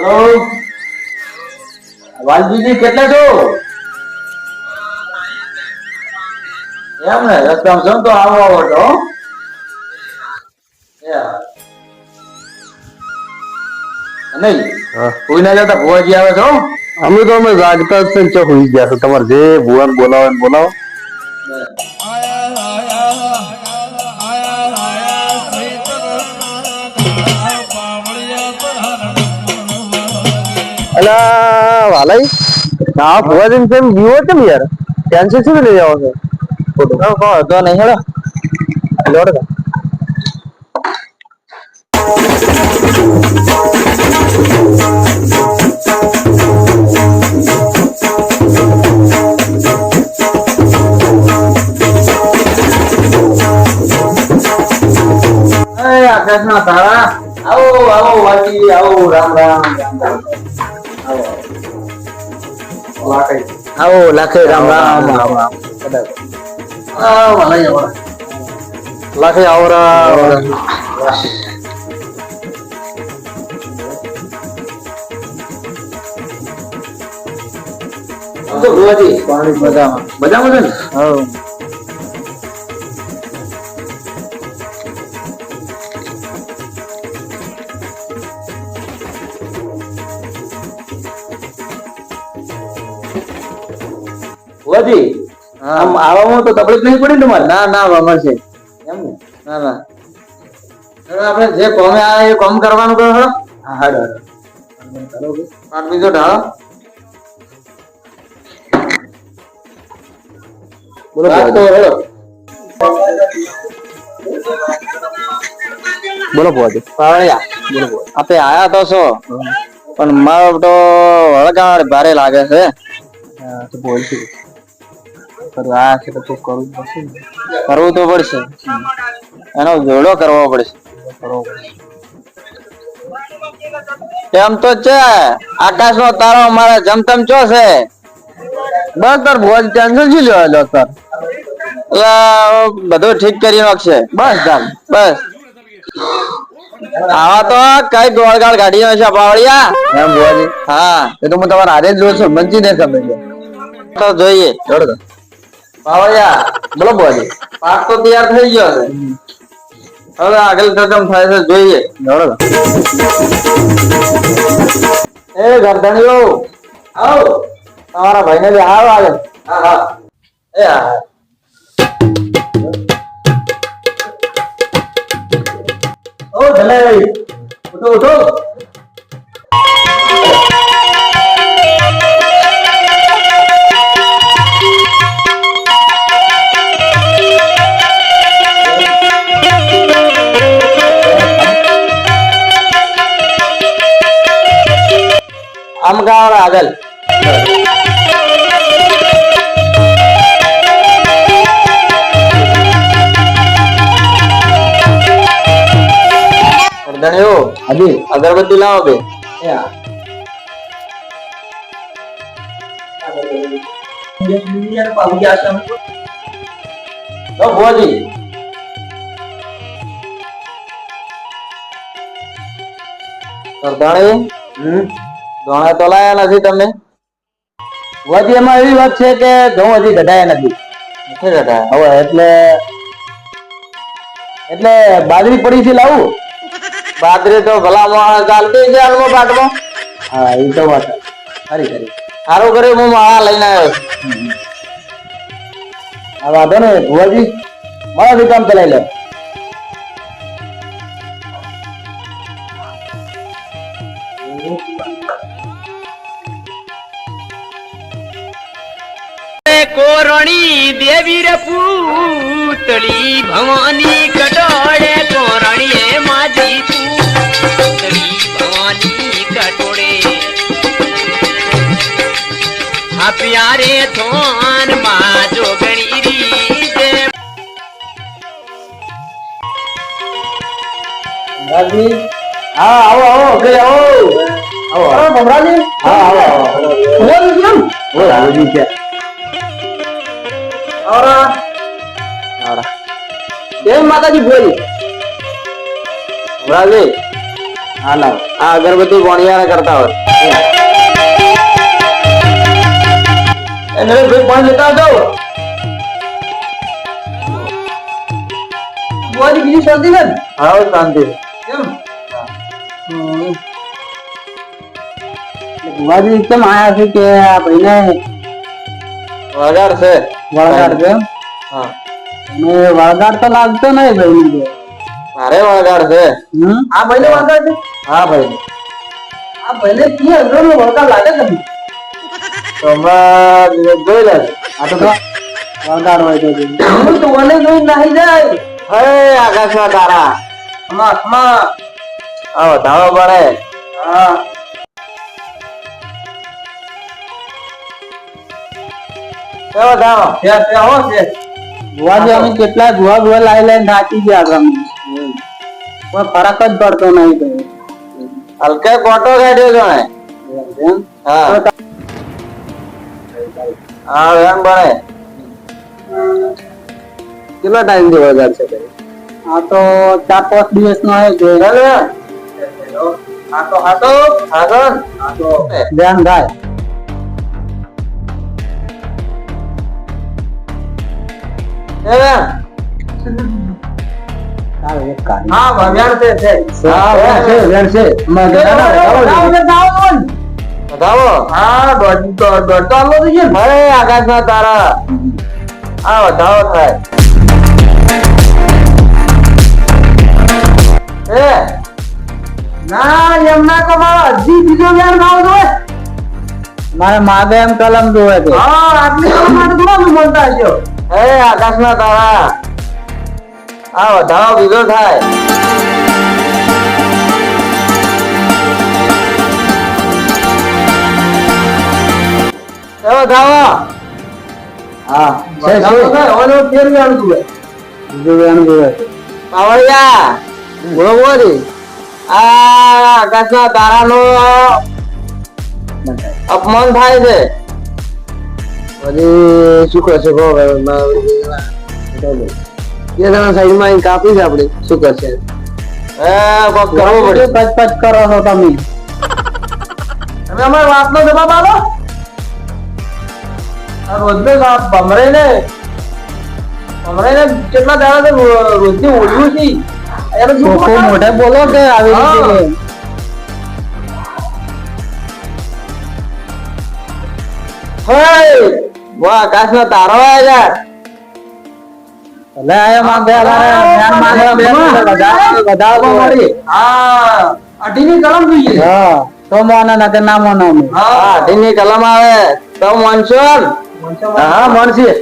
Hello? વાલજીજી કેટલા છો? એમ ને રસ્તામાં છો તો આવો આવો હા. નહીં કોઈ ના જતા ભુવાજી આવે છો અમે તો અમે જાગતા જ છે ચોક હોઈ ગયા છો. તમારે જે ભુવાન બોલાવો બોલાવો. અલા વાલાઈ ના ભુવાજી કેમ જીવો ને યાર? ટેન્શન શું લઈ જાવ છો? ફોટો કો તો નહીં હેડો. લોડ આકાશ ના તારા આવો આવો વાલજીજી આવો રામ રામ. આવો લાખે રામ રામ રામ રામ આ વાલાઈ આવો લાખે આવરા તો ભુવાજી મજામાં મજામાં છે ને ભુવાજી આમ આવવામાં તો તકલીફ નહીં પડી ને તમારે ના ના વમર છે એમ ને ના ના હવે આપણે જે કોમે આ એ કોમ કરવાનું કરો હળો હા હાડો પાટ બીજો ઢાળો બોલો પાટ તો હળો બોલો ભુવાજી પાવળિયા બોલો ભુવાજી આપે આયા તો છો પણ મારો તો વળગાડ ભારે લાગે છે હા તો બોલ છું પણ આ છે તો કરવું પડશે કરવું તો પડશે. એનો જોડો કરવો પડશે. કરવો પડશે એમ તો છે. આકાશ નો તારો અમારે જમતમ ચો છે? ડોક્ટર ભોજ ટેન્શન શું લેવા ડોક્ટર બધું ઠીક કરી નાખશે. બસ ચાલ બસ. આવા તો કઈ ગોળગાળ કાઢી છે પાવળિયા? એમ ભુવાજી હા. એ તો હું તમારા હારે જ જોઉં છું મંચી ને સમજો તો જોઈએ. પાવળિયા બોલો બોલી પાક તો તૈયાર થઈ ગયો છે. હવે આગળ કદમ થાય છે, જોઈએ. એ ગરધણીઓ, આવો. તમારા ભાઈને બી આવો આગળ. હા હા. એ, હા. ઓ ધલાઈ ઉઠો ઉઠો. ગાવ આગળ હાજી. અગરબત્તી લાવો બે. તો ભુવાજી. ગરધણી ધોણા તો લાયા નથી તમે વધી એમાં એવી વાત છે કે ઘઉં હજી ઘટાયા નથી. હવે એટલે એટલે બાજરી પડી છે લાવું? બાજરી તો ભલા ચાલતી છે હાલમાં પાટમાં હા એ તો વાત ખરી ખરી સારું કર્યું હું માળા લઈને આવ્યો છું. આ વાંધો ને ભુવાજી મારાથી કામ ચલાવી લે. કોરણી દેવી રે પૂતળી ભવાની કટોળે કોરણીએ માજી પૂતળી ભવાની કટોળે આ પ્યારે થોનમાં જોગણી રીજે હા આવો આવો ઘરે આવો આવો આવો હા આવો આવો કેમ ભુવાજી છે આવરા. જય માતાજી ભુવાજી ભમરાજી હા લાવ આ અગરબત્તી ભણિયારા કરતા હોય એને ભાઈ પાણી લેતા આવજો બોલી બીજી શાંતિ ને હા શાંતિ કેમ બુઆજી કેમ આયા છે કે આ ભાઈને વગાડ છે વળગાડ છે? હા. ને વળગાડ તો લાગતો નહીં ભાઈ મારે વળગાડ છે. આ આ ભાઈને વળગાડ છે? હા ભાઈ. આ ભાઈને કી અંદરનો વળગાડ લાગે છે તો જોઈ લે. આ તો વળગાડ હોય તો હું તો મને જોઈ નાહી જાય. હે આકાશમાં તારા. આમાં આમાં. આવો ધાવો પડે હા. કેવો ધાવો ત્યાં ત્યાં હો છે. બુવાજી અમે કેટલા જોવા જોવા લાઈ લાઈ થાકી ગયા અમે કોઈ ફરક જ પડતો નહીં તો હલકે કોટો કાઢ્યો છો ને હા. હા એમ બને. કેટલો ટાઈમ જોવા વગાડ છે આ તો ચાર પાંચ દિવસ નો હે છે આ તો હા તો આગળ આ તો ધ્યાન થાય આકાશમાં તારા આ વધાવો થાય. ના એમના કમાવા હજી બીજો વેણ ખાવ જોઈએ મારે માગે એમ કલમ જોવે છે. હા આટલી કલમ માટે થોડા હશો એ આકાશમાં તારા. આ વધારો બીજો થાય. વધાવો હા ઓલો ફેર વેણ જોવે બીજો વેણ જોવે પાવડિયા બોલો બોલી આ આકાશના તારાનો અપમાન થાય છે. પછી શું કરશે કહો હવે, મારે બે જણા સાઈડમાં અહીં કાપી છે આપણે શું કરશે એ કોક કરવું પડે કચ કચ કરો છો તમે તમે અમારી વાતનો જવાબ આપો રોજનો ભમરે ને ભમરે ને કેટલા દાડા રોજની ઓળ્યું છે મોઢે બોલો કે આવી રીતે હોય વાહ આકાશનો તારો આવ્યા ભલે આયા બે હા અઢીની કલમ જોઈએ હા તો મોને ના કે ના મોને હા. અઢીની કલમ આવે તો મનસુર હા માનસી.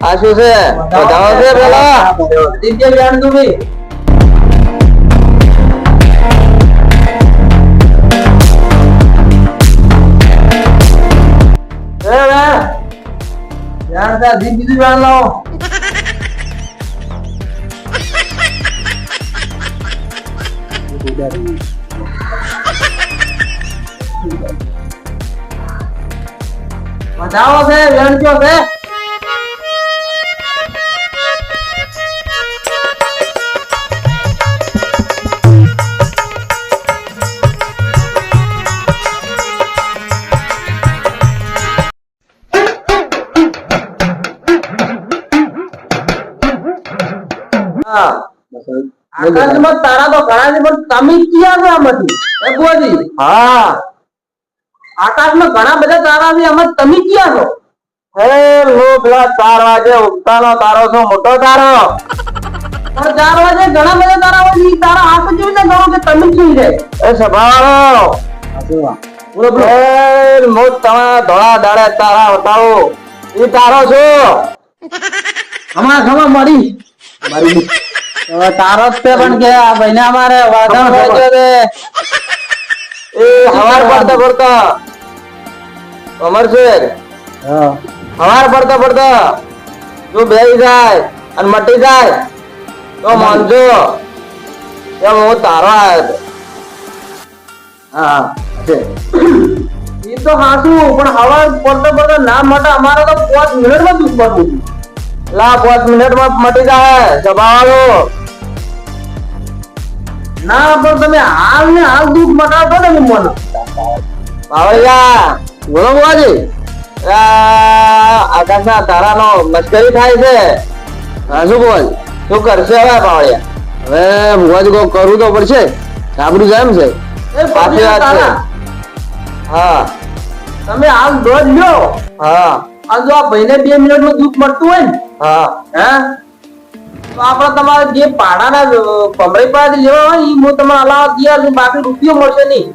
આ શું છે? બતાવો છે પેલા દિત્ય જાણ તું બી. બીજું જ્ઞાન લાવો. બતાવો છે કયો છે? આકાશમાં તારા તો ઘણા છે પણ તમે ક્યાં છો આમાંથી? એ હા. આકાશમાં ઘણા બધા તારા છે આમાં તમે ક્યાં છો? હે લો પેલા ચાર વાગે ઉગતાનો તારો છો મોટો તારો. પણ ચાર વાગે ઘણા બધા તારા હોય છે. તારા હાથ જેવી ને ગણો કે તમે શું છે? એ સભાવાળો બોલો બોલો. એ મોટ તમે ધોળા દાડે તારા બતાવો. ઈ તારો છો. હમણાં ખમા મળી તારો જ પણ કે આ ભાઈને અમારે વાઘણ ગયો છે. એ હવાર પડતા પડતા. અમર છે હવાર પડતા પડતા. જો બેહી જાય અને મટી જાય તો માનજો. કે હું તારો આવ્યો હતો. હા. એ તો હાસું પણ હવા પડતો પડતો ના માટે અમારે તો પાંચ મિનિટમાં દુઃખ પડવું લા પાંચ મિનિટમાં મટી જાય. સભાવાળો ના પણ તમે હાલ ને હાલ દુઃખ મટાડો ને મને. બાવળિયા બોલો બુવાજી. આકાશના તારાનો મશ્કરી થાય છે. હા શું બોલ? શું કરશે હવે બાવળિયા હવે બુવાજી કોઈ કરવું તો પડશે. આબરું છે એમ છે. સાચી વાત છે. હા. તમે હાલ દોજ લ્યો. હા. આ જો આ ભાઈને બે મિનિટનું દુઃખ મળતું હોય ને હા. હે? તો આપણે તમારે જે પાડાના કમરે પાસે લેવા હોય એ હું તમારે અલાવા તૈયાર છું. બાકી રૂપિયો મળશે નહીં.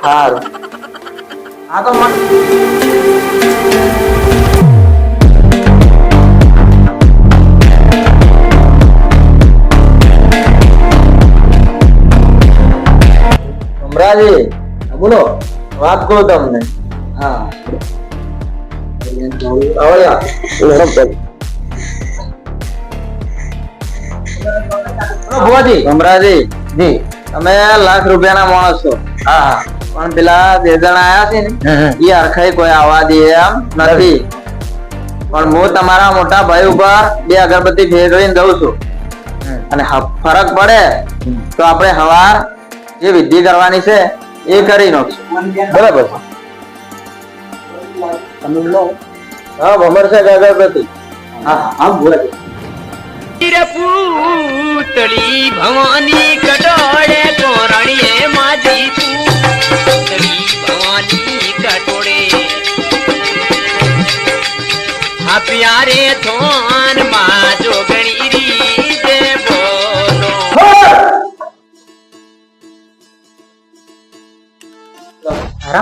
સારું આ તો બોલો. વાત કહું તમને. હા. બાવળિયા ભુવાજી. અમરાજી જી. તમે લાખ રૂપિયાના માણસ છો. હા પણ પેલા બે જણ આયા છે ને એ અરખાઈ કોઈ આવવા દે એમ નથી. પણ હું તમારા મોટા ભાઈ ઉપર બે અગરબત્તી ફેરવીને દઉં છું. અને ફરક પડે તો આપણે હવાર જે વિધિ કરવાની છે એ કરી નાખશું. બરાબર. હા ભમર છે કે હા હા ભુવાજી પૂતળી ભવાની કટોળે કોરણીએ માજી પૂતળી ભવાની કટોળે. આ પ્યારે થોનમાં જોગણી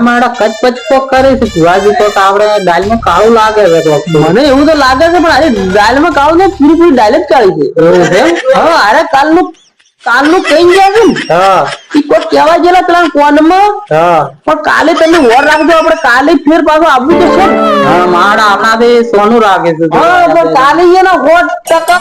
મારા કચપચ તો કરે છે. ભુવાજી તો આપણે દાલમાં કાળું લાગે છે મને એવું તો લાગે છે પણ આજે દાલમાં કાળું ને પૂરી પૂરી દાલ જ કાળી છે. એવું છે? હા અરે કાલનું કાલનું કઈ ગયા છે ને? હા. ઈ કોઈ કહેવા ગયેલા પેલા કોનમાં? હા. પણ કાલે તમે ઓર રાખજો આપણે કાલે ફેર પાછું આવવું તો છે. હા મારા આપણાથી સોનું રાખે છે. હા પણ કાલે એના હોટ ટકા